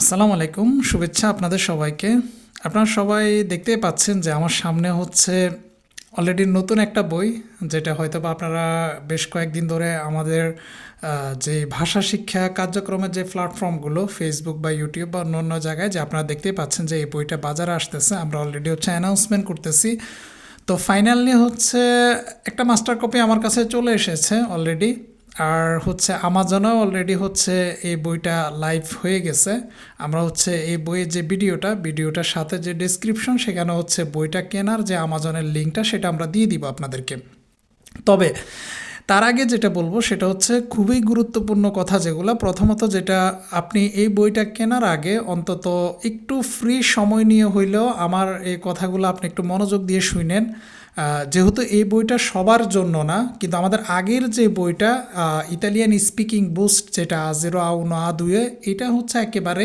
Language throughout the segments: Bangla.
আসসালামু আলাইকুম, শুভেচ্ছা আপনাদের সবাইকে। আপনারা সবাই দেখতেই পাচ্ছেন যে আমার সামনে হচ্ছে অলরেডি নতুন একটা বই, যেটা হয়তো বা আপনারা বেশ কয়েকদিন ধরে আমাদের যে ভাষা শিক্ষা কার্যক্রমের যে প্ল্যাটফর্মগুলো ফেসবুক বা ইউটিউব বা অন্য অন্য জায়গায়, যে আপনারা দেখতেই পাচ্ছেন যে এই বইটা বাজারে আসতেছে, আমরা অলরেডি হচ্ছে অ্যানাউন্সমেন্ট করতেছি। তো ফাইনালি হচ্ছে একটা মাস্টার কপি আমার কাছে চলে এসেছে অলরেডি আর হচ্ছে আমাজনেও অলরেডি হচ্ছে এই বইটা লাইভ হয়ে গেছে। আমরা হচ্ছে এই বইয়ের যে ভিডিওটা, ভিডিওটার সাথে যে ডেসক্রিপশন সেখানে হচ্ছে বইটা কেনার যে আমাজনের লিঙ্কটা সেটা আমরা দিয়ে দিব আপনাদেরকে। তবে তার আগে যেটা বলব, সেটা হচ্ছে খুবই গুরুত্বপূর্ণ কথা যেগুলো। প্রথমত যেটা, আপনি এই বইটা কেনার আগে অন্তত একটু ফ্রি সময় নিয়ে হইলেও আমার এই কথাগুলো আপনি একটু মনোযোগ দিয়ে শুনেন। যেহেতু এই বইটা সবার জন্য না, কিন্তু আমাদের আগের যে বইটা ইতালিয়ান স্পিকিং বুস্ট যেটা জিরো আউনো আ দুয়ে এটা হচ্ছে একেবারে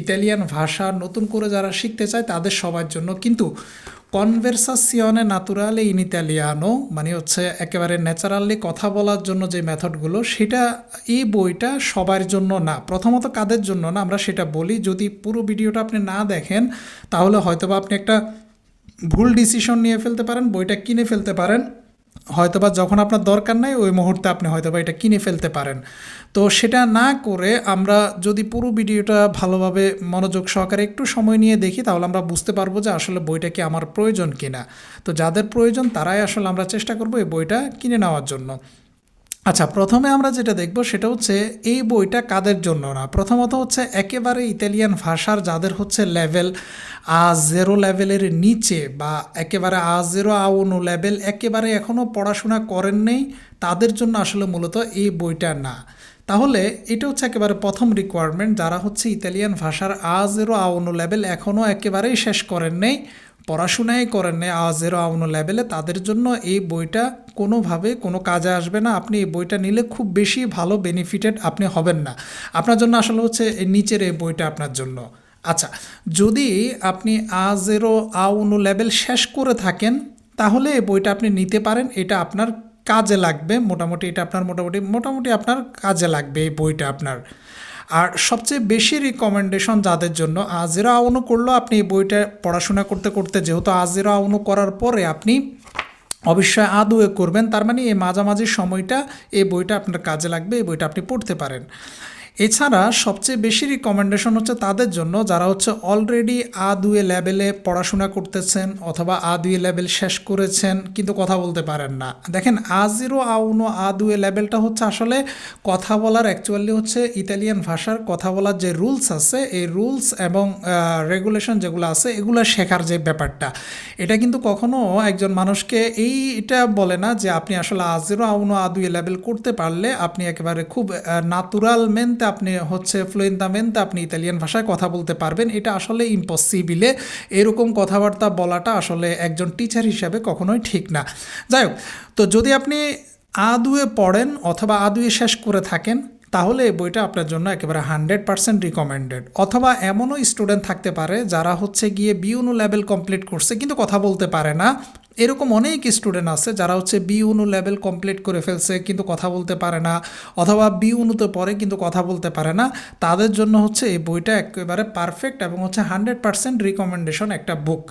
ইতালিয়ান ভাষা নতুন করে যারা শিখতে চায় তাদের সবার জন্য। কিন্তু কনভারসাসিয়নে ন্যাতুরালে ইন ইতালিয়ানো মানে হচ্ছে একেবারে ন্যাচারালি কথা বলার জন্য যে মেথডগুলো, সেটা এই বইটা সবার জন্য না। প্রথমত কাদের জন্য না, আমরা সেটা বলি। যদি পুরো ভিডিওটা আপনি না দেখেন, তাহলে হয়তোবা আপনি একটা ভুল ডিসিশন নিয়ে ফেলতে পারেন, বইটা কিনে ফেলতে পারেন। হয়তো বা যখন আপনার দরকার নাই, ওই মুহূর্তে আপনি হয়তোবা এটা কিনে ফেলতে পারেন। তো সেটা না করে আমরা যদি পুরো ভিডিওটা ভালোভাবে মনোযোগ সহকারে একটু সময় নিয়ে দেখি, তাহলে আমরা বুঝতে পারব যে আসলে বইটা কি আমার প্রয়োজন কিনা। তো যাদের প্রয়োজন, তারাই আসলে আমরা চেষ্টা করব এই বইটা কিনে নেওয়ার জন্য। আচ্ছা প্রথমে আমরা যেটা দেখব সেটা হচ্ছে এই বইটা কাদের জন্য না? প্রথমত হচ্ছে একেবারে ইতালিয়ান ভাষার যাদের হচ্ছে লেভেল আ জেরো লেভেলের নিচে বা একেবারে আ জেরো আ অনু লেভেল একেবারে এখনও পড়াশোনা করেন নেই, তাদের জন্য আসলে মূলত এই বইটা না। তাহলে এটা হচ্ছে একেবারে প্রথম রিকোয়ারমেন্ট যারা হচ্ছে ইতালিয়ান ভাষার আ জেরো আ অনু লেভেল এখনও একেবারেই শেষ করেন নেই। পড়াশোনাই করেন না আ জেরো আউনো লেভেলে তাদের জন্য এই বইটা কোনোভাবে কোনো কাজে আসবে না। আপনি এই বইটা নিলে খুব বেশি ভালো বেনিফিটেড আপনি হবেন না। আপনার জন্য আসলে হচ্ছে নিচের এই বইটা আপনার জন্য। আচ্ছা যদি আপনি আ জেরো আউনো লেভেল শেষ করে থাকেন, তাহলে এই বইটা আপনি নিতে পারেন। এটা আপনার কাজে লাগবে, মোটামুটি এটা আপনার মোটামুটি মোটামুটি আপনার কাজে লাগবে এই বইটা আপনার। আর সবচেয়ে বেশি রিকমেন্ডেশন যাদের জন্য আজেরা আউনো করল, আপনি এই বইটা পড়াশোনা করতে করতে, যেহেতু আজেরা আউনো করার পরে আপনি অবশ্যই আদুয়ে করবেন, তার মানে এই মাঝামাঝি সময়টা এই বইটা আপনার কাজে লাগবে, এই বইটা আপনি পড়তে পারেন। এছাড়া সবচেয়ে বেশি রিকমেন্ডেশন হচ্ছে তাদের জন্য যারা হচ্ছে অলরেডি আ দুয়ে লেভেলে পড়াশোনা করতেছেন অথবা আ দুয়ে লেভেল শেষ করেছেন, কিন্তু কথা বলতে পারেন না। দেখেন, আ জিরো আ উনো আ দুয়ে লেভেলটা হচ্ছে আসলে কথা বলার অ্যাকচুয়ালি হচ্ছে ইতালিয়ান ভাষার কথা বলার যে রুলস আছে, এই রুলস এবং রেগুলেশন যেগুলো আছে, এগুলো শেখার যে ব্যাপারটা। এটা কিন্তু কখনো একজন মানুষকে এই এটা বলে না যে আপনি আসলে আ জিরো আ উনো আ দুয়ে লেভেল করতে পারলে আপনি একেবারে খুব ন্যাতুরালমেন্টে আপনি হচ্ছে ফ্লুয়েন্তামেন্টে আপনি ইতালিয়ান ভাষায় কথা বলতে পারবেন। এটা আসলে ইম্পসিবিলে এরকম কথাবার্তা বলাটা আসলে একজন টিচার হিসাবে কখনোই ঠিক না। যাই হোক, তো যদি আপনি আদুয়ে পড়েন অথবা আদুয়ে শেষ করে থাকেন, তাহলে এই বইটা আপনার জন্য একেবারে হান্ড্রেড পার্সেন্ট রিকমেন্ডেড অথবা এমনও স্টুডেন্ট থাকতে পারে যারা হচ্ছে গিয়ে বিউনো লেভেল কমপ্লিট করছে, কিন্তু কথা বলতে পারে না। এরকম অনেক স্টুডেন্ট আছে যারা হচ্ছে বি উনু লেভেল কমপ্লিট করে ফেলছে কিন্তু কথা বলতে পারে না, অথবা বি উনুতে পরে কিন্তু কথা বলতে পারে না। তাদের জন্য হচ্ছে এই বইটা একেবারে পারফেক্ট এবং হচ্ছে হান্ড্রেড পার্সেন্ট রিকমেন্ডেশন একটা বুক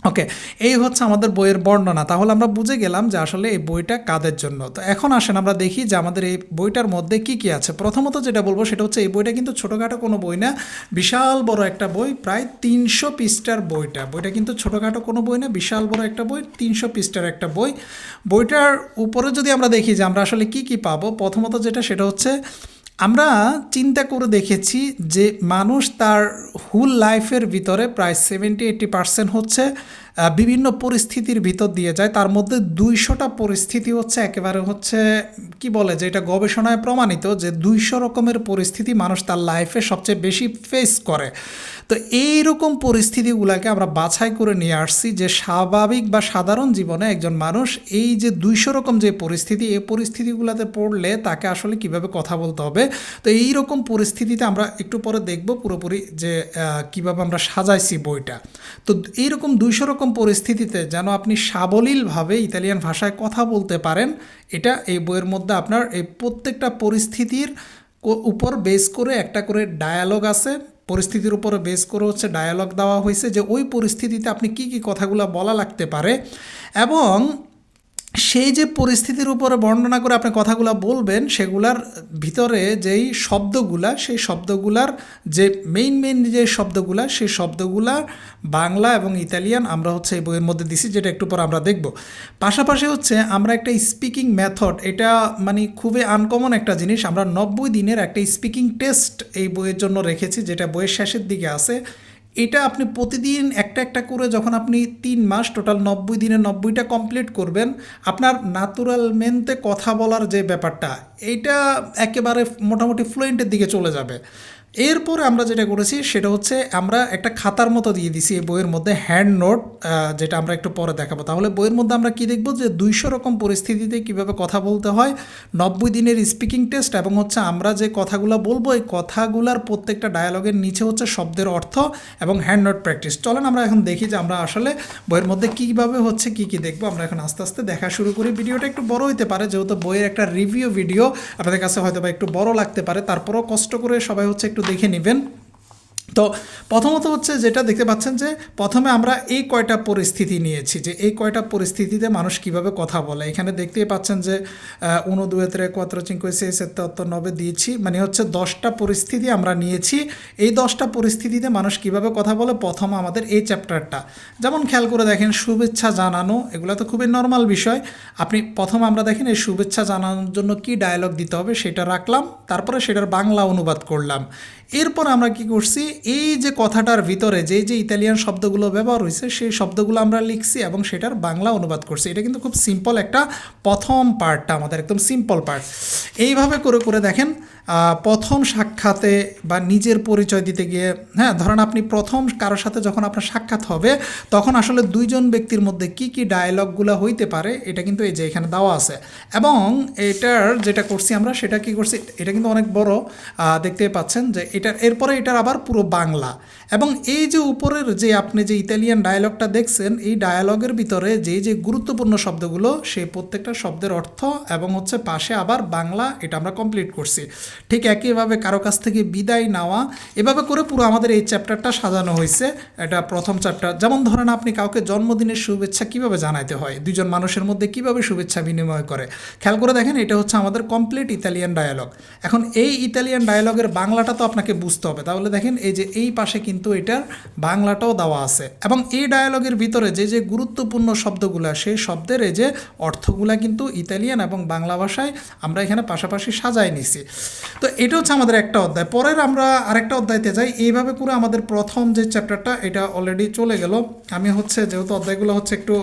ওকে এই হচ্ছে আমাদের বইয়ের বর্ণনা। তাহলে আমরা বুঝে গেলাম যে আসলে এই বইটা কাদের জন্য। তো এখন আসেন, আমরা দেখি যে আমাদের এই বইটার মধ্যে কি কি আছে। প্রথমত যেটা বলব সেটা হচ্ছে এই বইটা কিন্তু ছোটোখাটো কোনো বই না, বিশাল বড় একটা বই, প্রায় তিনশো পৃষ্ঠার বইটা। বইটা কিন্তু ছোটোখাটো কোনো বই না, বিশাল বড় একটা বই, তিনশো পৃষ্ঠার একটা বই। বইটার উপরে যদি আমরা দেখি যে আমরা আসলে কি কি পাবো, প্রথমত যেটা সেটা হচ্ছে আমরা চিন্তা করে দেখেছি যে মানুষ তার হুল লাইফের ভিতরে প্রায় সেভেন্টি এইটি পার্সেন্ট হচ্ছে বিভিন্ন পরিস্থিতির ভিতর দিয়ে যায়। তার মধ্যে দুইশোটা পরিস্থিতি হচ্ছে একেবারে হচ্ছে, কি বলে যে এটা গবেষণায় প্রমাণিত যে দুইশো রকমের পরিস্থিতি মানুষ তার লাইফে সবচেয়ে বেশি ফেস করে। তো এই রকম পরিস্থিতিগুলোকে আমরা বাছাই করে নিয়ে আসছি যে স্বাভাবিক বা সাধারণ জীবনে একজন মানুষ এই যে দুইশো রকম যে পরিস্থিতি, এই পরিস্থিতিগুলোতে পড়লে তাকে আসলে কীভাবে কথা বলতে হবে, তো এই রকম পরিস্থিতিতে আমরা একটু পরে দেখব পুরোপুরি যে কীভাবে আমরা সাজাইছি বইটা। তো এইরকম দুইশো রকম পরিস্থিতিতে যেন আপনি সাবলীলভাবে ইতালিয়ান ভাষায় কথা বলতে পারেন, এটা এই বইয়ের মধ্যে আপনার এই প্রত্যেকটা পরিস্থিতির উপর বেস করে একটা করে ডায়ালগ আছে। পরিস্থিতির উপরে বেস করে হচ্ছে ডায়ালগ দেওয়া হয়েছে যে ওই পরিস্থিতিতে আপনি কি কি কথাগুলো বলা লাগতে পারে এবং সেই যে পরিস্থিতির উপরে বর্ণনা করে আপনি কথাগুলো বলবেন, সেগুলার ভিতরে যেই শব্দগুলা, সেই শব্দগুলার যে মেইন মেইন যে শব্দগুলা, সেই শব্দগুলা বাংলা এবং ইতালিয়ান আমরা হচ্ছে এই বইয়ের মধ্যে দিছি, যেটা একটু পর আমরা দেখব। পাশাপাশি হচ্ছে আমরা একটা স্পিকিং মেথড এটা মানে খুবই আনকমন একটা জিনিস, আমরা নব্বই দিনের একটা স্পিকিং টেস্ট এই বইয়ের জন্য রেখেছি, যেটা বইয়ের শেষের দিকে আছে। এটা আপনি প্রতিদিন একটা একটা করে যখন আপনি তিন মাস টোটাল নব্বই দিনে নব্বইটা কমপ্লিট করবেন, আপনার ন্যাচুরাল মেনতে কথা বলার যে ব্যাপারটা, এইটা একেবারে মোটামুটি ফ্লুয়েন্টের দিকে চলে যাবে। এরপরে আমরা যেটা করেছি, সেটা হচ্ছে আমরা একটা খাতার মতো দিয়ে দিছি এই বইয়ের মধ্যে হ্যান্ড নোট যেটা আমরা একটু পরে দেখাবো। তাহলে বইয়ের মধ্যে আমরা কি দেখব যে দুইশো রকম পরিস্থিতিতে কীভাবে কথা বলতে হয়, নব্বই দিনের স্পিকিং টেস্ট এবং হচ্ছে আমরা যে কথাগুলো বলব, এই কথাগুলার প্রত্যেকটা ডায়ালগের নিচে হচ্ছে শব্দের অর্থ এবং হ্যান্ড নোট প্র্যাকটিস চলেন আমরা এখন দেখি যে আমরা আসলে বইয়ের মধ্যে কীভাবে হচ্ছে কি কি দেখব। আমরা এখন আস্তে আস্তে দেখা শুরু করি। ভিডিওটা একটু বড় হইতে পারে, যেহেতু বইয়ের একটা রিভিউ ভিডিও আপনাদের কাছে হয়তো বা একটু বড় লাগতে পারে। তারপরেও কষ্ট করে সবাই হচ্ছে একটু দেখে নেবেন। তো প্রথমত হচ্ছে যেটা দেখতে পাচ্ছেন যে, প্রথমে আমরা এই কয়টা পরিস্থিতি নিয়েছি যে, এই কয়টা পরিস্থিতিতে মানুষ কীভাবে কথা বলে। এখানে দেখতেই পাচ্ছেন যে উনো, দুয়ে, ত্রে, কোয়াত্র চিঙ্কো সে সেত্তর নবে দিয়েছি। মানে হচ্ছে দশটা পরিস্থিতি আমরা নিয়েছি। এই দশটা পরিস্থিতিতে মানুষ কীভাবে কথা বলে? প্রথম আমাদের এই চ্যাপ্টারটা। যেমন খেয়াল করে দেখেন, শুভেচ্ছা জানানো, এগুলো তো খুবই নর্মাল বিষয়। আপনি প্রথম আমরা দেখেন, এই শুভেচ্ছা জানানোর জন্য কি ডায়লগ দিতে হবে সেটা রাখলাম। তারপরে সেটার বাংলা অনুবাদ করলাম। এরপর আমরা কি করছি? এই যে কথাটার ভিতরে যে যে ইতালিয়ান শব্দগুলো ব্যবহার হয়েছে সেই শব্দগুলো আমরা লিখছি এবং সেটার বাংলা অনুবাদ করছি। এটা কিন্তু খুব সিম্পল একটা প্রথম পার্টটা আমাদের একদম সিম্পল পার্ট এইভাবে করে করে দেখেন প্রথম সাক্ষাতে বা নিজের পরিচয় দিতে গিয়ে হ্যাঁ ধরেন আপনি প্রথম কারোর সাথে যখন আপনার সাক্ষাৎ হবে, তখন আসলে দুইজন ব্যক্তির মধ্যে কি কি ডায়লগগুলো হইতে পারে, এটা কিন্তু এই যে এখানে দেওয়া আছে। এবং এটার যেটা করছি আমরা, সেটা কি করছি, এটা কিন্তু অনেক বড় দেখতে পাচ্ছেন যে এটার এরপরে এটার আবার পুরো বাংলা। এবং এই যে উপরের যে আপনি যে ইতালিয়ান ডায়ালগটা দেখছেন, এই ডায়ালগের ভিতরে যে যে গুরুত্বপূর্ণ শব্দগুলো সেই প্রত্যেকটা শব্দের অর্থ এবং হচ্ছে পাশে আবার বাংলা, এটা আমরা কমপ্লিট করছি। ঠিক একইভাবে কারও কাছ থেকে বিদায় নেওয়া, এভাবে করে পুরো আমাদের এই চ্যাপ্টারটা সাজানো হয়েছে। এটা প্রথম চ্যাপ্টার যেমন ধরেন আপনি কাউকে জন্মদিনের শুভেচ্ছা কীভাবে জানাইতে হয় দুজন মানুষের মধ্যে কীভাবে শুভেচ্ছা বিনিময় করে। খেয়াল করে দেখেন এটা হচ্ছে আমাদের কমপ্লিট ইতালিয়ান ডায়ালগ এখন এই ইতালিয়ান ডায়ালগের বাংলাটা তো আপনাকে বুঝতে হবে। তাহলে দেখেন এই যে এই পাশে কিন্তু এটার বাংলাটাও দেওয়া আছে। এবং এই ডায়ালগের ভিতরে যে যে গুরুত্বপূর্ণ শব্দগুলো, সেই শব্দের এই যে অর্থগুলা কিন্তু ইতালিয়ান এবং বাংলা ভাষায় আমরা এখানে পাশাপাশি সাজায় নিছি। তো এটা হচ্ছে আমাদের একটা অধ্যায়। পরের আমরা আরেকটা অধ্যায়তে যাই। এইভাবে করে আমাদের প্রথম যে চ্যাপ্টারটা এটা অলরেডি চলে গেল। আমি হচ্ছে যেহেতু অধ্যায়গুলো হচ্ছে একটু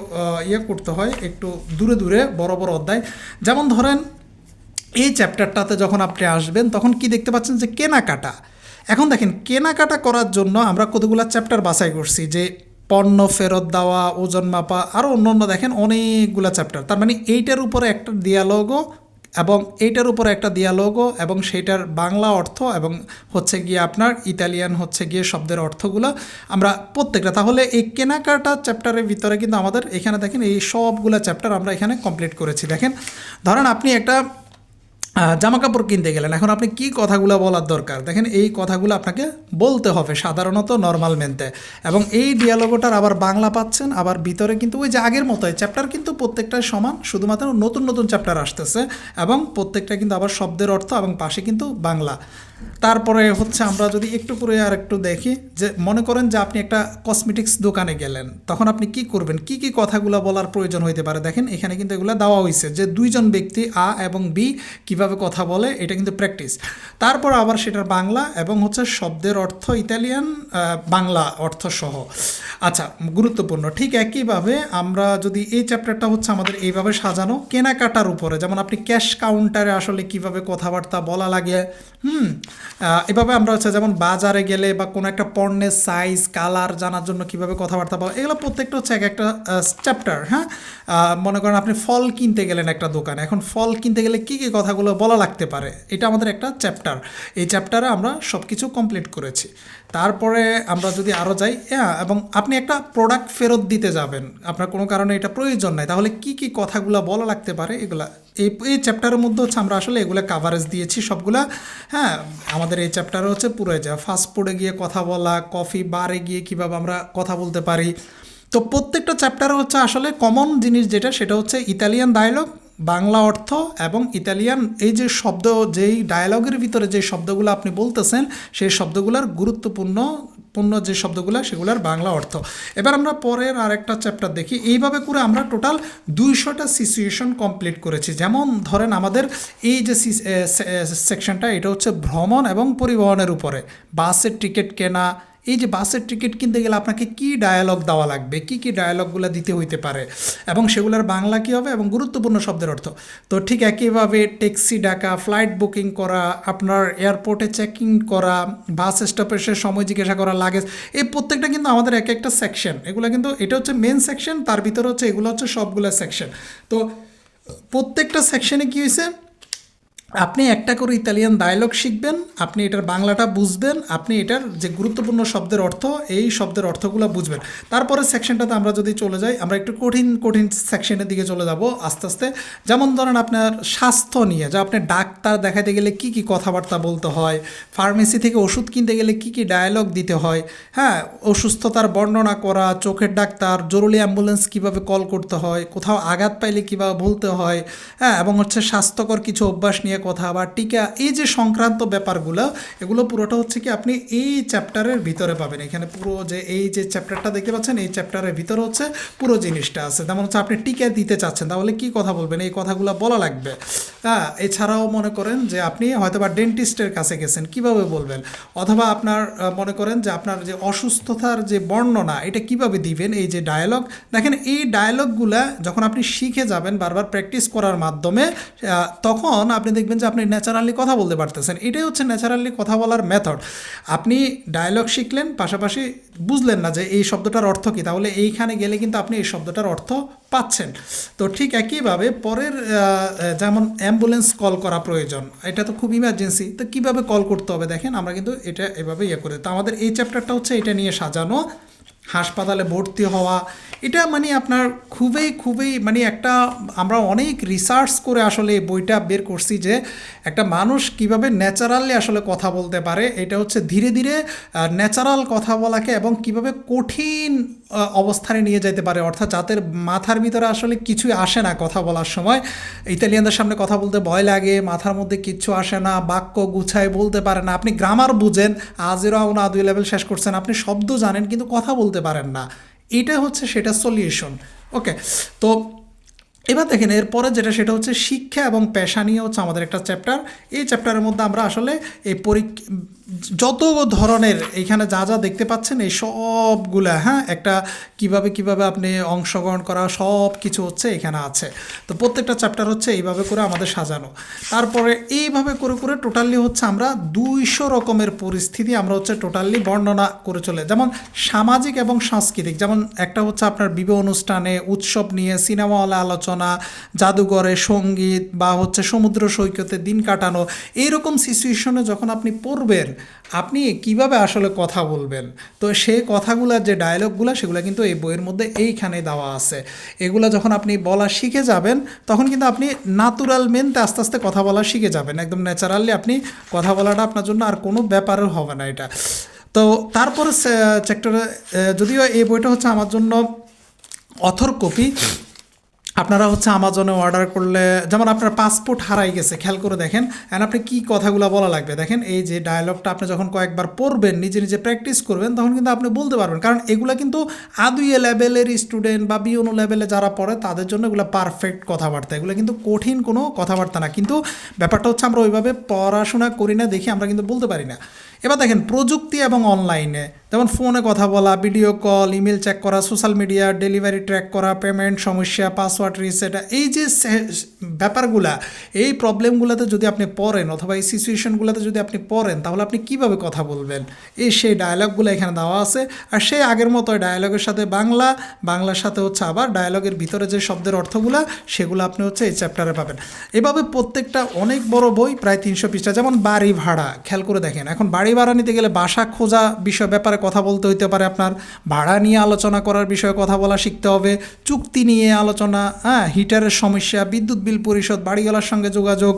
ইয়ে করতে হয়, একটু দূরে দূরে বড় বড় অধ্যায়। যেমন ধরেন এই চ্যাপ্টারটাতে যখন আপনি আসবেন, তখন কি দেখতে পাচ্ছেন যে কেনাকাটা? এখন দেখেন, কেনাকাটা করার জন্য আমরা কতগুলো চ্যাপ্টার বাছাই করছি? যে পণ্য ফেরত দেওয়া, ওজন মাপা আরও অন্য অন্য দেখেন অনেকগুলো চ্যাপ্টার তার মানে এইটার উপরে একটা দিয়ালগও এবং এইটার উপরে একটা দিয়ালগও এবং সেইটার বাংলা অর্থ এবং হচ্ছে গিয়ে আপনার ইতালিয়ান হচ্ছে গিয়ে শব্দের অর্থগুলো আমরা প্রত্যেকটা। তাহলে এই কেনাকাটা চ্যাপ্টারের ভিতরে কিন্তু আমাদের এখানে দেখেন এই সবগুলো চ্যাপ্টার আমরা এখানে কমপ্লিট করেছি। দেখেন, ধরেন আপনি একটা জামা কাপড় কিনতে গেলেন। এখন আপনি কি কথাগুলো বলার দরকার? দেখেন, এই কথাগুলো আপনাকে বলতে হবে সাধারণত নর্মাল মেনতে এবং এই ডিয়ালগোটার আবার বাংলা পাচ্ছেন, আবার ভিতরে কিন্তু ওই যে আগের মতোই। চ্যাপ্টার কিন্তু প্রত্যেকটাই সমান, শুধুমাত্র নতুন নতুন চ্যাপ্টার আসতেছে এবং প্রত্যেকটা কিন্তু আবার শব্দের অর্থ এবং পাশে কিন্তু বাংলা। তারপরে হচ্ছে আমরা যদি একটু করে আর একটু দেখি যে মনে করেন যে আপনি একটা কসমেটিক্স দোকানে গেলেন, তখন আপনি কি করবেন? কি কি কথাগুলো বলার প্রয়োজন হইতে পারে? দেখেন, এখানে কিন্তু এগুলো দেওয়া হয়েছে যে দুইজন ব্যক্তি আ এবং বি কীভাবে কথা বলে, এটা কিন্তু প্র্যাকটিস তারপর আবার সেটার বাংলা এবং হচ্ছে শব্দের অর্থ ইতালিয়ান বাংলা অর্থ সহ আচ্ছা গুরুত্বপূর্ণ। ঠিক একইভাবে আমরা যদি এই চ্যাপ্টারটা হচ্ছে আমাদের এইভাবে সাজানো, কেনাকাটার উপরে, যেমন আপনি ক্যাশ কাউন্টারে আসলে কীভাবে কথাবার্তা বলা লাগে, হুম? এভাবে আমরা হচ্ছে যেমন বাজারে গেলে বা কোনো একটা পণ্যের সাইজ কালার জানার জন্য কীভাবে কথাবার্তা বলা, এগুলো প্রত্যেকটা হচ্ছে এক একটা চ্যাপ্টার হ্যাঁ? মনে করেন আপনি ফল কিনতে গেলেন একটা দোকানে, এখন ফল কিনতে গেলে কী কী কথাগুলো বলা লাগতে পারে, এটা আমাদের একটা চ্যাপ্টার এই চ্যাপ্টারে আমরা সব কিছু কমপ্লিট করেছি। তারপরে আমরা যদি আরও যাই হ্যাঁ এবং আপনি একটা প্রোডাক্ট ফেরত দিতে যাবেন, আপনার কোনো কারণে এটা প্রয়োজন নাই, তাহলে কি কি কথাগুলো বলা লাগতে পারে, এগুলা এই এই চ্যাপ্টারের মধ্যে হচ্ছে আমরা আসলে এগুলো কাভারেজ দিয়েছি সবগুলা। হ্যাঁ আমাদের এই চ্যাপ্টারে হচ্ছে পুরো যা ফাস্ট ফুডে গিয়ে কথা বলা কফি বারে গিয়ে কীভাবে আমরা কথা বলতে পারি। তো প্রত্যেকটা চ্যাপ্টার হচ্ছে আসলে কমন জিনিস যেটা, সেটা হচ্ছে ইতালিয়ান ডায়লগ বাংলা অর্থ এবং ইতালিয়ান, এই যে শব্দ, যেই ডায়ালগের ভিতরে যে শব্দগুলো আপনি বলতেছেন, সেই শব্দগুলোর গুরুত্বপূর্ণ, পূর্ণ যে শব্দগুলো, সেগুলোর বাংলা অর্থ। এবার আমরা পরের আরেকটা চ্যাপ্টার দেখি। এইভাবে করে আমরা টোটাল দুইশোটা সিচুয়েশন কমপ্লিট করেছি। যেমন ধরেন আমাদের এই যে সেকশনটা এটা হচ্ছে ভ্রমণ এবং পরিবহনের উপরে। বাসের টিকিট কেনা এই যে বাসের টিকিট কিনতে গেলে আপনাকে কি ডায়ালগ দেওয়া লাগবে? কি কি ডায়ালগগুলো দিতে হইতে পারে? এবং সেগুলোর বাংলা কী হবে? এবং গুরুত্বপূর্ণ শব্দের অর্থ। তো ঠিক একইভাবে ট্যাক্সি ডাকা ফ্লাইট বুকিং করা, আপনার এয়ারপোর্টে চেক করা বাস স্টপেজের সময় জিজ্ঞাসা করা লাগেজ এই প্রত্যেকটা কিন্তু আমাদের এক একটা সেকশন এগুলো কিন্তু, এটা হচ্ছে মেন সেকশন তার ভিতরে হচ্ছে, এগুলো হচ্ছে সবগুলো সেকশন তো প্রত্যেকটা সেকশনে কী হয়েছে আপনি একটা করে ইতালিয়ান ডায়লগ শিখবেন, আপনি এটার বাংলাটা বুঝবেন, আপনি এটার যে গুরুত্বপূর্ণ শব্দের অর্থ, এই শব্দের অর্থগুলো বুঝবেন। তারপরে সেকশনটাতে আমরা যদি চলে যাই, আমরা একটু কঠিন কঠিন সেকশনের দিকে চলে যাব আস্তে আস্তে। যেমন ধরেন আপনার স্বাস্থ্য নিয়ে, যা আপনি ডাক্তার দেখাতে গেলে কি কি কথাবার্তা বলতে হয় ফার্মেসি থেকে ওষুধ কিনতে গেলে কি কি ডায়ালগ দিতে হয় হ্যাঁ অসুস্থতার বর্ণনা করা, চোখের ডাক্তার, জরুরি অ্যাম্বুলেন্স কীভাবে কল করতে হয়, কোথাও আঘাত পাইলে কীভাবে বলতে হয় হ্যাঁ এবং হচ্ছে স্বাস্থ্যকর কিছু অভ্যাস নিয়ে কথা বা টিকা, এই যে সংক্রান্ত ব্যাপারগুলো, এগুলো পুরোটা হচ্ছে কি আপনি এই চ্যাপ্টারের ভিতরে পাবেন। এখানে পুরো যে এই যে চ্যাপ্টারটা দেখতে পাচ্ছেন, এই চ্যাপ্টারের ভিতরে হচ্ছে পুরো জিনিসটা আছে। যেমন হচ্ছে আপনি টিকা দিতে চাচ্ছেন, তাহলে কি কথা বলবেন? এই কথাগুলো বলা লাগবে। হ্যাঁ এছাড়াও মনে করেন যে আপনি হয়তো বা ডেন্টিস্টের কাছে গেছেন, কীভাবে বলবেন? অথবা আপনার মনে করেন যে আপনার যে অসুস্থতার যে বর্ণনা, এটা কীভাবে দিবেন? এই যে ডায়ালগ দেখেন এই ডায়ালগগুলা যখন আপনি শিখে যাবেন বারবার প্র্যাকটিস করার মাধ্যমে তখন আপনি দেখবেন যে আপনি ন্যাচারালি কথা বলতে পারতেছেন। এটাই হচ্ছে ন্যাচারালি কথা বলার মেথড আপনি ডায়লগ শিখলেন, পাশাপাশি বুঝলেন না যে এই শব্দটার অর্থ কী। তাহলে এইখানে গেলে কিন্তু আপনি এই শব্দটার অর্থ পাচ্ছেন। তো ঠিক একইভাবে পরের যেমন অ্যাম্বুলেন্স কল করা প্রয়োজন, এটা তো খুব ইমার্জেন্সি তো কীভাবে কল করতে হবে দেখেন, আমরা কিন্তু এটা এভাবে ইয়ে করে। তো আমাদের এই চ্যাপ্টারটা হচ্ছে এটা নিয়ে সাজানো। হাসপাতালে ভর্তি হওয়া, এটা মানে আপনার খুবই খুবই মানে একটা আমরা অনেক রিসার্চ করে আসলে বইটা বের করছি যে একটা মানুষ কীভাবে ন্যাচারালি আসলে কথা বলতে পারে, এটা হচ্ছে ধীরে ধীরে ন্যাচারাল কথা বলাকে এবং কীভাবে কঠিন অবস্থানে নিয়ে যেতে পারে, অর্থাৎ যাদের মাথার ভিতরে আসলে কিছুই আসে না কথা বলার সময়। ইতালিয়ানদের সামনে কথা বলতে ভয় লাগে, মাথার মধ্যে কিচ্ছু আসে না, বাক্য গুছায় বলতে পারে না। আপনি গ্রামার বুঝেন আজেরও না দুই লেভেল শেষ করছেন, আপনি শব্দ জানেন কিন্তু কথা বলতে পারেন না। এটা হচ্ছে সেটা সলিউশন ওকে তো এবার দেখেন, এরপরে যেটা, সেটা হচ্ছে শিক্ষা এবং পেশা নিয়ে হচ্ছে আমাদের একটা চ্যাপ্টার এই চ্যাপ্টারের মধ্যে আমরা আসলে এই পরীক্ষা যত ধরনের এইখানে যা যা দেখতে পাচ্ছেন, এই সবগুলা হ্যাঁ একটা কীভাবে কীভাবে আপনি অংশগ্রহণ করা, সব কিছু হচ্ছে এখানে আছে। তো প্রত্যেকটা চ্যাপ্টার হচ্ছে এইভাবে করে আমাদের সাজানো। তারপরে এইভাবে করে করে টোটালি হচ্ছে আমরা দুইশো রকমের পরিস্থিতি আমরা হচ্ছে টোটালি বর্ণনা করে চলে যেমন সামাজিক এবং সাংস্কৃতিক, যেমন একটা হচ্ছে আপনার বিবাহ অনুষ্ঠানে উৎসব নিয়ে সিনেমা হলে আলোচনা, জাদুঘরে সংগীত বা হচ্ছে সমুদ্র সৈকতে দিন কাটানো, এইরকম সিচুয়েশনে যখন আপনি পড়বেন আপনি কীভাবে আসলে কথা বলবেন? তো সেই কথাগুলো যে ডায়লগগুলো সেগুলো কিন্তু এই বইয়ের মধ্যে এইখানে দেওয়া আছে। এগুলো যখন আপনি বলা শিখে যাবেন, তখন কিন্তু আপনি ন্যাচুরাল মেনতে আস্তে আস্তে কথা বলা শিখে যাবেন। একদম ন্যাচারালি আপনি কথা বলাটা আপনার জন্য আর কোনো ব্যাপারও হবে না এটা। তো তারপরে সেক্টরে যদিও এই বইটা হচ্ছে আমার জন্য অথর কপি আপনারা হচ্ছে আমাজনে অর্ডার করলে, যেমন আপনার পাসপোর্ট হারাই গেছে, খেয়াল করে দেখেন অ্যান্ড আপনি কী কথাগুলো বলা লাগবে? দেখেন, এই যে ডায়লগটা আপনি যখন কয়েকবার পড়বেন, নিজে নিজে প্র্যাকটিস করবেন, তখন কিন্তু আপনি বলতে পারবেন। কারণ এগুলো কিন্তু আদুয়ে লেভেলের স্টুডেন্ট বা বিওনো লেভেলে যারা পড়ে, তাদের জন্য এগুলো পারফেক্ট কথাবার্তা। এগুলো কিন্তু কঠিন কোনো কথাবার্তা না। কিন্তু ব্যাপারটা হচ্ছে আমরা ওইভাবে পড়াশোনা করি না, দেখি আমরা কিন্তু বলতে পারি না। এবার দেখেন প্রযুক্তি এবং অনলাইনে যেমন ফোনে কথা বলা ভিডিও কল ইমেল চেক করা সোশ্যাল মিডিয়া ডেলিভারি ট্র্যাক করা পেমেন্ট সমস্যা পাসওয়ার্ড রিসেট এই যে ব্যাপারগুলা, এই প্রবলেমগুলোতে যদি আপনি পড়েন অথবা এই সিচুয়েশনগুলোতে যদি আপনি পড়েন, তাহলে আপনি কীভাবে কথা বলবেন? এই সেই ডায়লগগুলো এখানে দেওয়া আছে। আর সেই আগের মতো ডায়লগের সাথে বাংলা, বাংলার সাথে হচ্ছে আবার ডায়লগের ভিতরে যে শব্দের অর্থগুলো, সেগুলো আপনি হচ্ছে এই চ্যাপ্টারে পাবেন। এভাবে প্রত্যেকটা অনেক বড় বই প্রায় তিনশো পৃষ্ঠা, যেমন বাড়ি ভাড়া, খেয়াল করে দেখেন। এখন বাড়ি ভাড়া নিতে গেলে বাসা খোঁজা বিষয় ব্যাপারে কথা বলতে হইতে পারে আপনার। ভাড়া নিয়ে আলোচনা করার বিষয়ে কথা বলা শিখতে হবে। চুক্তি নিয়ে আলোচনা হ্যাঁ হিটারের সমস্যা, বিদ্যুৎ বিল পরিশোধ, বাড়িওয়ালার সঙ্গে যোগাযোগ,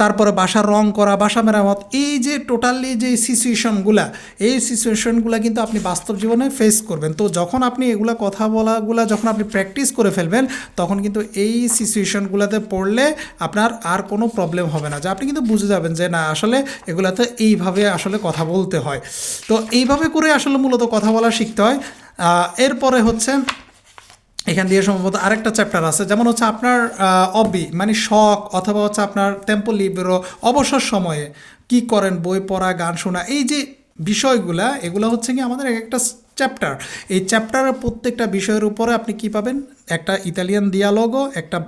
তারপরে বাসা রং করা, বাসা মেরামত, এই যে টোটালি যে সিচুয়েশনগুলা এই সিচুয়েশনগুলো কিন্তু আপনি বাস্তব জীবনে ফেস করবেন। তো যখন আপনি এগুলা কথা বলাগুলা যখন আপনি প্র্যাকটিস করে ফেলবেন, তখন কিন্তু এই সিচুয়েশনগুলোতে পড়লে আপনার আর কোনো প্রবলেম হবে না। যে আপনি কিন্তু বুঝে যাবেন যে, না, আসলে এগুলাতে এইভাবে আসলে কথা বলতে হয়। তো এইভাবে করে আসলে মূলত কথা বলা শিখতে হয়। এরপরে হচ্ছে এখান দিয়ে সম্ভবত আরেকটা চ্যাপ্টার আছে, যেমন হচ্ছে আপনার অবি মানে শখ অথবা হচ্ছে আপনার টেম্পল লিবেরো অবসর সময়ে কি করেন, বই পড়া, গান শোনা, এই যে বিষয়গুলা, এগুলো হচ্ছে কি আমাদের এক একটা চ্যাপ্টার এই চ্যাপ্টারের প্রত্যেকটা বিষয়ের উপরে আপনি কি পাবেন? একটা ইতালিয়ান দিয়ালগো একটা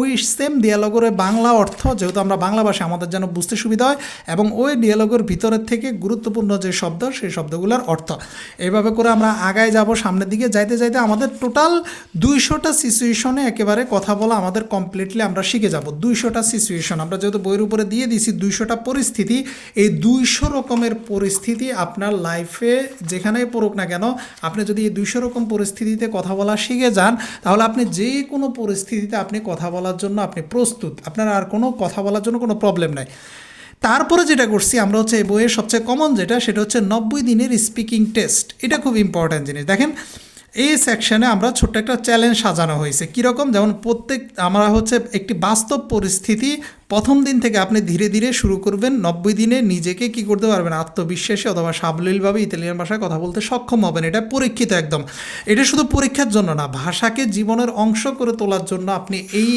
ওই সেম দিয়ালগের বাংলা অর্থ, যেহেতু আমরা বাংলা ভাষা আমাদের যেন বুঝতে সুবিধা হয়, এবং ওই ডিয়ালগের ভিতরের থেকে গুরুত্বপূর্ণ যে শব্দ, সেই শব্দগুলোর অর্থ। এইভাবে করে আমরা আগায় যাব, সামনের দিকে যাইতে যাইতে আমাদের টোটাল দুইশোটা সিচুয়েশনে একেবারে কথা বলা আমাদের কমপ্লিটলি আমরা শিখে যাব। দুইশোটা সিচুয়েশন আমরা যেহেতু বইয়ের উপরে দিয়ে দিয়েছি দুইশোটা পরিস্থিতি, এই দুইশো রকমের পরিস্থিতি আপনার লাইফে যেখানেই পড়ুক না কেন, আপনি যদি এই দুইশো রকম পরিস্থিতিতে কথা বলা শিখে যান তাহলে আপনি যে কোনো পরিস্থিতিতে আপনি কথা বলার জন্য আপনি প্রস্তুত। আপনার আর কোনো কথা বলার জন্য কোনো প্রবলেম নাই। তারপরে যেটা করছি, আমরা হচ্ছে এই বইয়ের সবচেয়ে কমন যেটা, সেটা হচ্ছে নব্বই দিনের স্পিকিং টেস্ট এটা খুব ইম্পর্ট্যান্ট জিনিস। দেখেন এই সেকশনে আমরা ছোট্ট একটা চ্যালেঞ্জ সাজানো হয়েছে। কীরকম? যেমন প্রত্যেক, আমরা হচ্ছে একটি বাস্তব পরিস্থিতি প্রথম দিন থেকে আপনি ধীরে ধীরে শুরু করবেন, নব্বই দিনে নিজেকে কি করতে পারবেন? আত্মবিশ্বাসী অথবা সাবলীলভাবে ইতালিয়ান ভাষায় কথা বলতে সক্ষম হবেন। এটা পরীক্ষিত একদম। এটা শুধু পরীক্ষার জন্য না, ভাষাকে জীবনের অংশ করে তোলার জন্য আপনি এই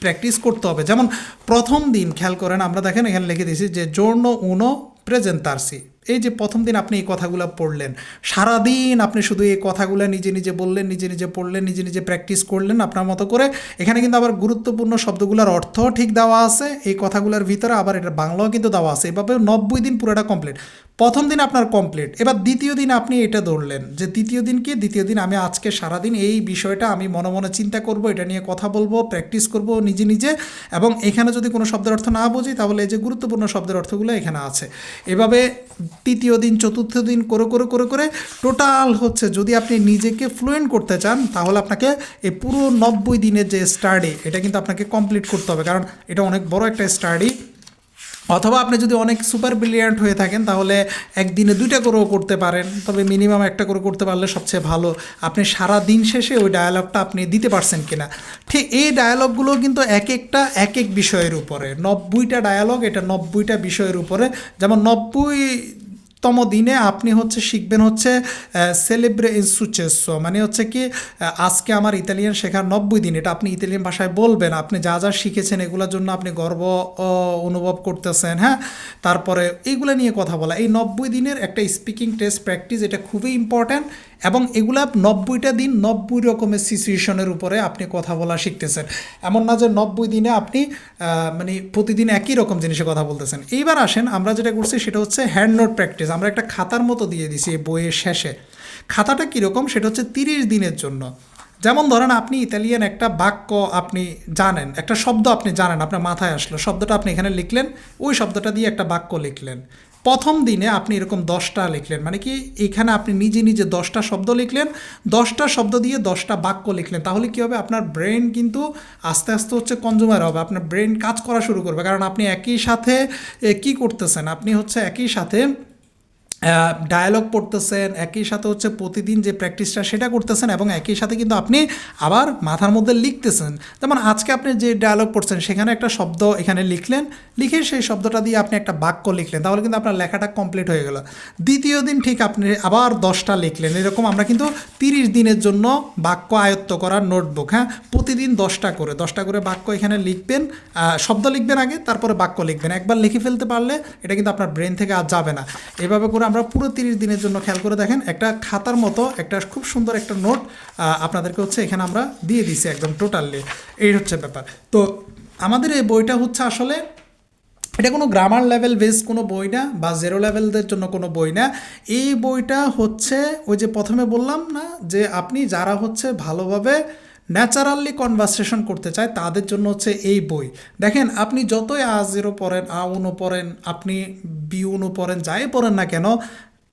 প্র্যাকটিস করতে হবে। যেমন প্রথম দিন, খেয়াল করেন, আমরা দেখেন এখানে লিখে দিয়েছি যে জোর্ণ উনো প্রেজেন্তারসি এই যে প্রথম দিন আপনি এই কথাগুলো পড়লেন, সারাদিন আপনি শুধু এই কথাগুলো নিজে নিজে বললেন, নিজে নিজে পড়লেন, নিজে নিজে প্র্যাকটিস করলেন আপনার মতো করে। এখানে কিন্তু আবার গুরুত্বপূর্ণ শব্দগুলোর অর্থ ঠিক দেওয়া আছে, এই কথাগুলোর ভিতরে আবার এটা বাংলাও কিন্তু দেওয়া আছে। এভাবে নব্বই দিন পুরোটা কমপ্লিট প্রথম দিন আপনার কমপ্লিট এবার দ্বিতীয় দিন আপনি এটা ধরলেন যে দ্বিতীয় দিন কি? দ্বিতীয় দিন আমি আজকে সারাদিন এই বিষয়টা আমি মনে মনে চিন্তা করব, এটা নিয়ে কথা বলব প্র্যাকটিস করব নিজে নিজে এবং এখানে যদি কোনো শব্দের অর্থ না বুঝি তাহলে এই যে গুরুত্বপূর্ণ শব্দের অর্থগুলো এখানে আছে। এভাবে তৃতীয় দিন, চতুর্থ দিন করে করে করে করে টোটাল হচ্ছে যদি আপনি নিজেকে ফ্লুয়েন্ট করতে চান তাহলে আপনাকে এই পুরো নব্বই দিনের যে স্টাডি এটা কিন্তু আপনাকে কমপ্লিট করতে হবে। কারণ এটা অনেক বড় একটা স্টাডি অথবা আপনি যদি অনেক সুপার ব্রিলিয়ান্ট হয়ে থাকেন, তাহলে একদিনে দুইটা করেও করতে পারেন। তবে মিনিমাম একটা করে করতে পারলে সবচেয়ে ভালো। আপনি সারা দিন শেষে ওই ডায়ালগটা আপনি দিতে পারছেন কিনা। ঠিক এই ডায়ালগগুলো কিন্তু এক একটা এক এক বিষয়ের উপরে। নব্বইটা ডায়ালগ এটা নব্বইটা বিষয়ের উপরে। যেমন নব্বই তম দিনে আপনি হচ্ছে শিখবেন হচ্ছে সেলিব্রে ইনসুচেসো মানে হচ্ছে কি আজকে আমার ইতালিয়ান শেখার নব্বই দিন, এটা আপনি ইতালিয়ান ভাষায় বলবেন, আপনি যা যা শিখেছেন এগুলোর জন্য আপনি গর্ব অনুভব করতেছেন হ্যাঁ? তারপরে এইগুলো নিয়ে কথা বলা, এই নব্বই দিনের একটা স্পিকিং টেস্ট প্র্যাকটিস এটা খুবই ইম্পর্ট্যান্ট এবং এগুলা নব্বইটা দিন নব্বই রকমের সিচুয়েশনের উপরে আপনি কথা বলা শিখতেছেন। এমন না যে নব্বই দিনে আপনি মানে প্রতিদিন একই রকম জিনিসে কথা বলতেছেন। এইবার আসেন, আমরা যেটা করছি সেটা হচ্ছে হ্যান্ড নোট প্র্যাকটিস আমরা একটা খাতার মতো দিয়ে দিছি বইয়ের শেষে। খাতাটা কীরকম? সেটা হচ্ছে তিরিশ দিনের জন্য। যেমন ধরেন আপনি ইতালিয়ান একটা বাক্য আপনি জানেন, একটা শব্দ আপনি জানেন, আপনার মাথায় আসলো, শব্দটা আপনি এখানে লিখলেন, ওই শব্দটা দিয়ে একটা বাক্য লিখলেন। প্রথম দিনে আপনি এরকম দশটা লিখলেন। মানে কি এখানে আপনি নিজে নিজে দশটা শব্দ লিখলেন, দশটা শব্দ দিয়ে দশটা বাক্য লিখলেন। তাহলে কী হবে? আপনার ব্রেন কিন্তু আস্তে আস্তে হচ্ছে কনজুমার হবে। আপনার ব্রেন কাজ করা শুরু করবে। কারণ আপনি একই সাথে কি করতেছেন? আপনি হচ্ছে একই সাথে ডায়ালগ পড়তেছেন, একই সাথে হচ্ছে প্রতিদিন যে প্র্যাকটিসটা সেটা করতেছেন এবং একই সাথে কিন্তু আপনি আবার মাথার মধ্যে লিখতেছেন। যেমন আজকে আপনি যে ডায়ালগ পড়ছেন, সেখানে একটা শব্দ এখানে লিখলেন, লিখে সেই শব্দটা দিয়ে আপনি একটা বাক্য লিখলেন, তাহলে কিন্তু আপনার লেখাটা কমপ্লিট হয়ে গেল। দ্বিতীয় দিন ঠিক আপনি আবার দশটা লিখলেন, এরকম আমরা কিন্তু তিরিশ দিনের জন্য বাক্য আয়ত্ত করার নোটবুক হ্যাঁ? প্রতিদিন দশটা করে দশটা করে বাক্য এখানে লিখবেন শব্দ লিখবেন আগে, তারপরে বাক্য লিখবেন। একবার লিখে ফেলতে পারলে এটা কিন্তু আপনার ব্রেন থেকে আর যাবে না। এভাবে করে আমরা পুরো তিরিশ দিনের জন্য খেয়াল করে দেখেন, একটা খাতার মতো, একটা খুব সুন্দর একটা নোট আপনাদেরকে হচ্ছে এখানে আমরা দিয়ে দিছি একদম টোটালি। এই হচ্ছে ব্যাপার। তো আমাদের এই বইটা হচ্ছে আসলে, এটা কোনো গ্রামার লেভেল বেস কোনো বই না, বা জেরো লেভেলদের জন্য কোনো বই না। এই বইটা হচ্ছে, ওই যে প্রথমে বললাম না, যে আপনি যারা হচ্ছে ভালোভাবে ন্যাচারালি কনভার্সেশন করতে চায়, তাদের জন্য হচ্ছে এই বই। দেখেন, আপনি যতই আ জিরো পড়েন, আ উনো পড়েন, আপনি বি উনো পড়েন, যাই পড়েন না কেন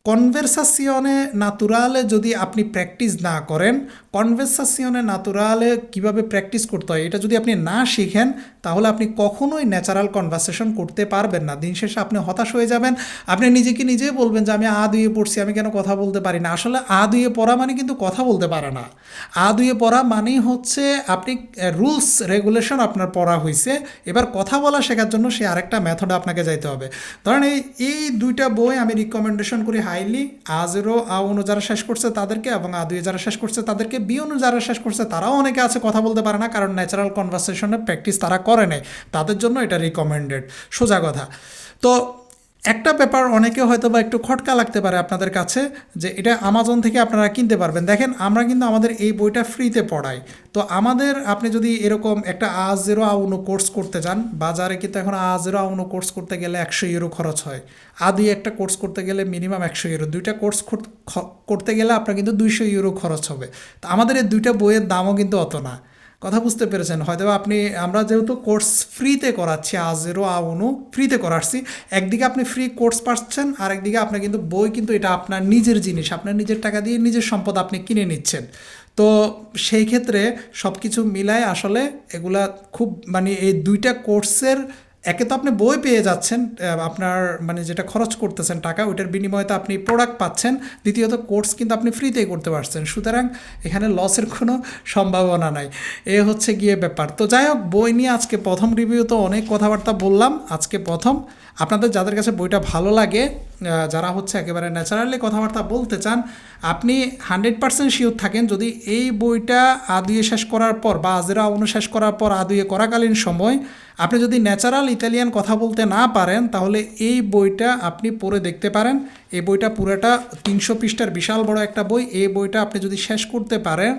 কনভারসাসিয়নে নাতুরালে যদি আপনি প্র্যাকটিস না করেন কনভারসাসিয়নে নাতুরালে কীভাবে প্র্যাকটিস করতে হয় এটা যদি আপনি না শিখেন, তাহলে আপনি কখনোই ন্যাচারাল কনভারসেশন করতে পারবেন না। দিন শেষে আপনি হতাশ হয়ে যাবেন। আপনি নিজেকে নিজেই বলবেন যে, আমি আ দুয়ে পড়ছি, আমি কেন কথা বলতে পারি না? আসলে আ দুয়ে পড়া মানে কিন্তু কথা বলতে পারে না। আ দুয়ে পড়া মানেই হচ্ছে আপনি রুলস, রেগুলেশন আপনার পড়া হয়েছে এবার কথা বলা শেখার জন্য সে আরেকটা মেথড আপনাকে যাইতে হবে। ধরেন এই এই দুইটা বই আমি রিকমেন্ডেশন করি হাইলি আজেরও আ অনু যারা শেষ করছে তাদেরকে এবং আ দুই যারা শেষ করছে তাদেরকে, বি অনু যারা শেষ করছে তারাও অনেকে আছে কথা বলতে পারে না কারণ ন্যাচারাল কনভারসেশনের প্র্যাকটিস তারা করে নেয় তাদের জন্য এটা রিকমেন্ডেড সোজা কথা। তো একটা ব্যাপার অনেকে হয়তো বা একটু খটকা লাগতে পারে আপনাদের কাছে, যে এটা আমাজন থেকে আপনারা কিনতে পারবেন। দেখেন, আমরা কিন্তু আমাদের এই বইটা ফ্রিতে পড়াই। তো আমাদের আপনি যদি এরকম একটা আ জিরো আউনো কোর্স করতে যান, বাজারে কিন্তু এখন আ জিরো আউনো কোর্স করতে গেলে একশো ইউরো খরচ হয়। আদি একটা কোর্স করতে গেলে মিনিমাম একশো ইউরো দুইটা কোর্স করতে গেলে আপনার কিন্তু দুইশো ইউরো খরচ হবে। তো আমাদের এই দুইটা বইয়ের দামও কিন্তু অত না। কথা বুঝতে পেরেছেন। হয়তো আপনি, আমরা যেহেতু কোর্স ফ্রিতে করাচ্ছি আজেরো আউনু ফ্রিতে করাচ্ছি, একদিকে আপনি ফ্রি কোর্স পাচ্ছেন আর একদিকে আপনার কিন্তু বই কিন্তু এটা আপনার নিজের জিনিস, আপনার নিজের টাকা দিয়ে নিজের সম্পদ আপনি কিনে নিচ্ছেন। তো সেই ক্ষেত্রে সব কিছু মিলায় আসলে এগুলা খুব মানে এই দুইটা কোর্সের একে তো আপনি বই পেয়ে যাচ্ছেন আপনার মানে যেটা খরচ করতেছেন টাকা, ওইটার বিনিময়ে তো আপনি প্রোডাক্ট পাচ্ছেন, দ্বিতীয়ত কোর্স কিন্তু আপনি ফ্রিতেই করতে পারছেন, সুতরাং এখানে লসের কোনো সম্ভাবনা নাই। এ হচ্ছে গিয়ে ব্যাপার। তো যাই হোক, বই নিয়ে আজকে প্রথম রিভিউ তো অনেক কথাবার্তা বললাম, আজকে প্রথম। আপনাদের যাদের কাছে বইটা ভালো লাগে যারা হচ্ছে একেবারে ন্যাচারালি কথাবার্তা বলতে চান, আপনি হান্ড্রেড পার্সেন্ট শিওর থাকেন যদি এই বইটা আদুয়ে শেষ করার পর বা আজেরা অনু শেষ করার পর আদুয়ে করাকালীন সময় আপনি যদি ন্যাচারাল ইতালিয়ান কথা বলতে না পারেন, তাহলে এই বইটা আপনি পড়ে দেখতে পারেন। এই বইটা পুরোটা তিনশো পৃষ্ঠার বিশাল বড় একটা বই। এই বইটা আপনি যদি শেষ করতে পারেন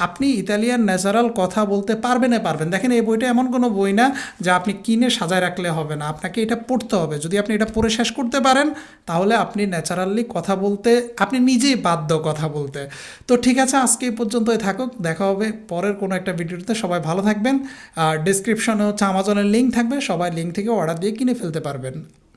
আপনি ইতালিয়ান ন্যাচারাল কথা বলতে পারবেন পারবেন। দেখেন এই বইটা এমন কোনো বই না যা আপনি কিনে সাজায় রাখলে হবে না। আপনাকে এটা পড়তে হবে। যদি আপনি এটা পড়ে শেষ করতে পারেন, তাহলে আপনি ন্যাচারালি কথা বলতে, আপনি নিজেই বাধ্য কথা বলতে। তো ঠিক আছে, আজকে এই পর্যন্তই থাকুক। দেখা হবে পরের কোনো একটা ভিডিওতে। সবাই ভালো থাকবেন। আর ডিসক্রিপশনে হচ্ছে আমাজনের লিঙ্ক থাকবে। সবাই লিঙ্ক থেকে অর্ডার দিয়ে কিনে ফেলতে পারবেন।